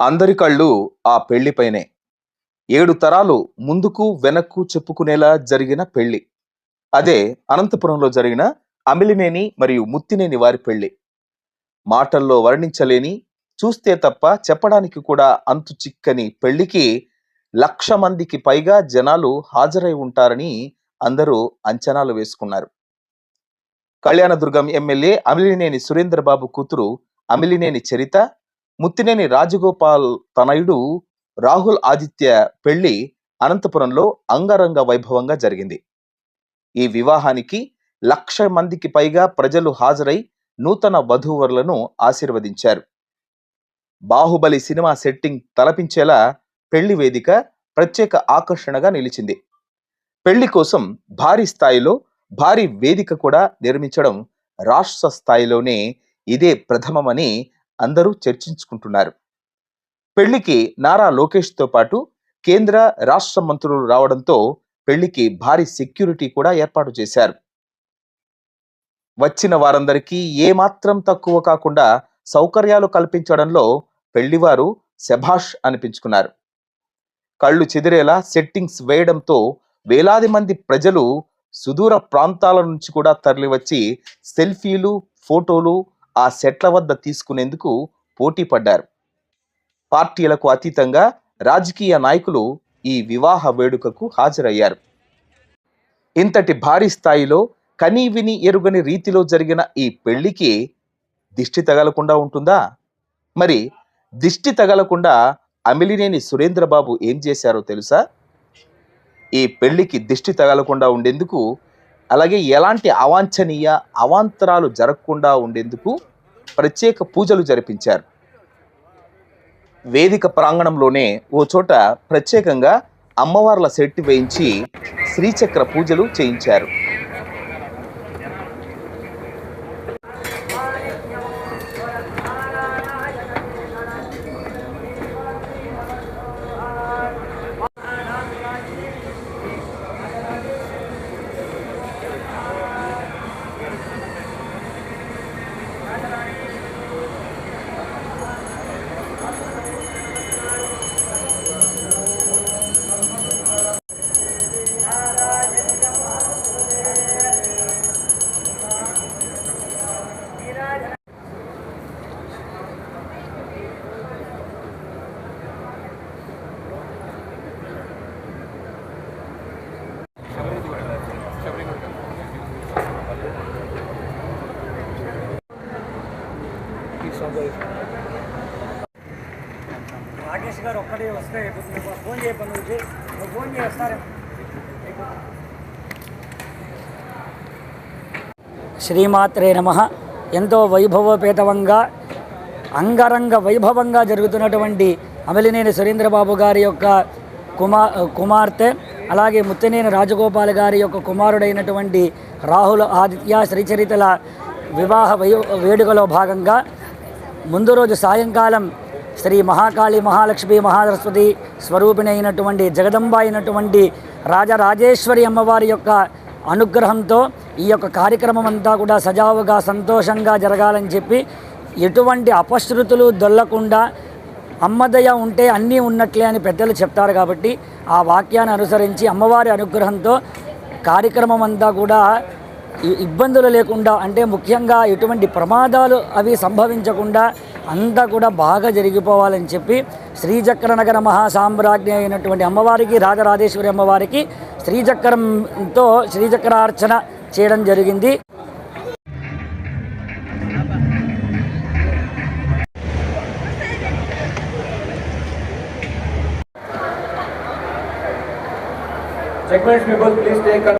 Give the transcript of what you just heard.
అందరి కళ్ళు ఆ పెళ్ళిపైనే ఏడు తరాలు ముందుకు వెనక్కు చెప్పుకునేలా జరిగిన పెళ్ళి. అదే అనంతపురంలో జరిగిన అమిలినేని మరియు ముత్తినేని వారి పెళ్ళి. మాటల్లో వర్ణించలేని చూస్తే తప్ప చెప్పడానికి కూడా అంతు చిక్కని పెళ్ళికి లక్ష మందికి పైగా జనాలు హాజరై ఉంటారని అందరూ అంచనాలు వేసుకున్నారు. కళ్యాణదుర్గం ఎమ్మెల్యే అమిలినేని సురేంద్రబాబు కూతురు అమిలినేని చరిత ముత్తినేని రాజగోపాల్ తనయుడు రాహుల్ ఆదిత్య పెళ్ళి అనంతపురంలో అంగరంగ వైభవంగా జరిగింది. ఈ వివాహానికి లక్ష మందికి పైగా ప్రజలు హాజరై నూతన వధూవరులను ఆశీర్వదించారు. బాహుబలి సినిమా సెట్టింగ్ తలపించేలా పెళ్ళి వేదిక ప్రత్యేక ఆకర్షణగా నిలిచింది. పెళ్ళి కోసం భారీ స్థాయిలో భారీ వేదిక కూడా నిర్మించడం రాష్ట్ర స్థాయిలోనే ఇదే ప్రథమమని అందరూ చర్చించుకుంటున్నారు. పెళ్ళికి నారా లోకేష్తో పాటు కేంద్ర రాష్ట్ర మంత్రులు రావడంతో పెళ్ళికి భారీ సెక్యూరిటీ కూడా ఏర్పాటు చేశారు. వచ్చిన వారందరికీ ఏమాత్రం తక్కువ కాకుండా సౌకర్యాలు కల్పించడంలో పెళ్ళివారు శభాష్ అనిపించుకున్నారు. కళ్ళు చెదిరేలా సెట్టింగ్స్ వేయడంతో వేలాది మంది ప్రజలు సుదూర ప్రాంతాల నుంచి కూడా తరలివచ్చి సెల్ఫీలు ఫోటోలు ఆ సెట్ల వద్ద తీసుకునేందుకు పోటీ పడ్డారు. పార్టీలకు అతీతంగా రాజకీయ నాయకులు ఈ వివాహ వేడుకకు హాజరయ్యారు. ఇంతటి భారీ స్థాయిలో కనీ విని ఎరుగని రీతిలో జరిగిన ఈ పెళ్ళికి దిష్టి తగలకుండా ఉంటుందా? మరి దిష్టి తగలకుండా అమిలినేని సురేంద్రబాబు ఏం చేశారో తెలుసా? ఈ పెళ్ళికి దిష్టి తగలకుండా ఉండేందుకు అలాగే ఎలాంటి అవాంఛనీయ అవాంతరాలు జరగకుండా ఉండేందుకు ప్రత్యేక పూజలు జరిపించారు. వేదిక ప్రాంగణంలోనే ఓ చోట ప్రత్యేకంగా అమ్మవార్ల సెట్టు వేయించి శ్రీచక్ర పూజలు చేయించారు. రాకేష్ గారు ఒక్కడే వస్తే నువ్వు ఫోన్ చేయబడి నువ్వు నువ్వు ఫోన్ చేస్తారేమో శ్రీమాత్రే నమ. ఎంతో వైభవపేతవంగా అంగరంగ వైభవంగా జరుగుతున్నటువంటి అమలినేని సురేంద్రబాబు గారి యొక్క కుమా కుమార్తె అలాగే ముత్తినేని రాజగోపాల్ గారి యొక్క కుమారుడైనటువంటి రాహుల్ ఆదిత్య శ్రీచరితల వివాహ వై వేడుకలో భాగంగా ముందు రోజు సాయంకాలం శ్రీ మహాకాళి మహాలక్ష్మి మహాసరస్వతి స్వరూపిణి అయినటువంటి జగదంబ అయినటువంటి రాజరాజేశ్వరి అమ్మవారి యొక్క అనుగ్రహంతో ఈ యొక్క కార్యక్రమం అంతా కూడా సజావుగా సంతోషంగా జరగాలని చెప్పి ఎటువంటి అపశృతులు దొల్లకుండా అమ్మదయ ఉంటే అన్నీ ఉన్నట్లే అని పెద్దలు చెప్తారు కాబట్టి ఆ వాక్యాన్ని అనుసరించి అమ్మవారి అనుగ్రహంతో కార్యక్రమం అంతా కూడా ఇబ్బందులు లేకుండా అంటే ముఖ్యంగా ఎటువంటి ప్రమాదాలు అవి సంభవించకుండా అంతా కూడా బాగా జరిగిపోవాలని చెప్పి శ్రీచక్ర నగర మహాసామ్రాజ్ఞి అయినటువంటి అమ్మవారికి రాజరాజేశ్వరి అమ్మవారికి శ్రీచక్రంతో శ్రీచక్రార్చన చేయడం జరిగింది. People, please take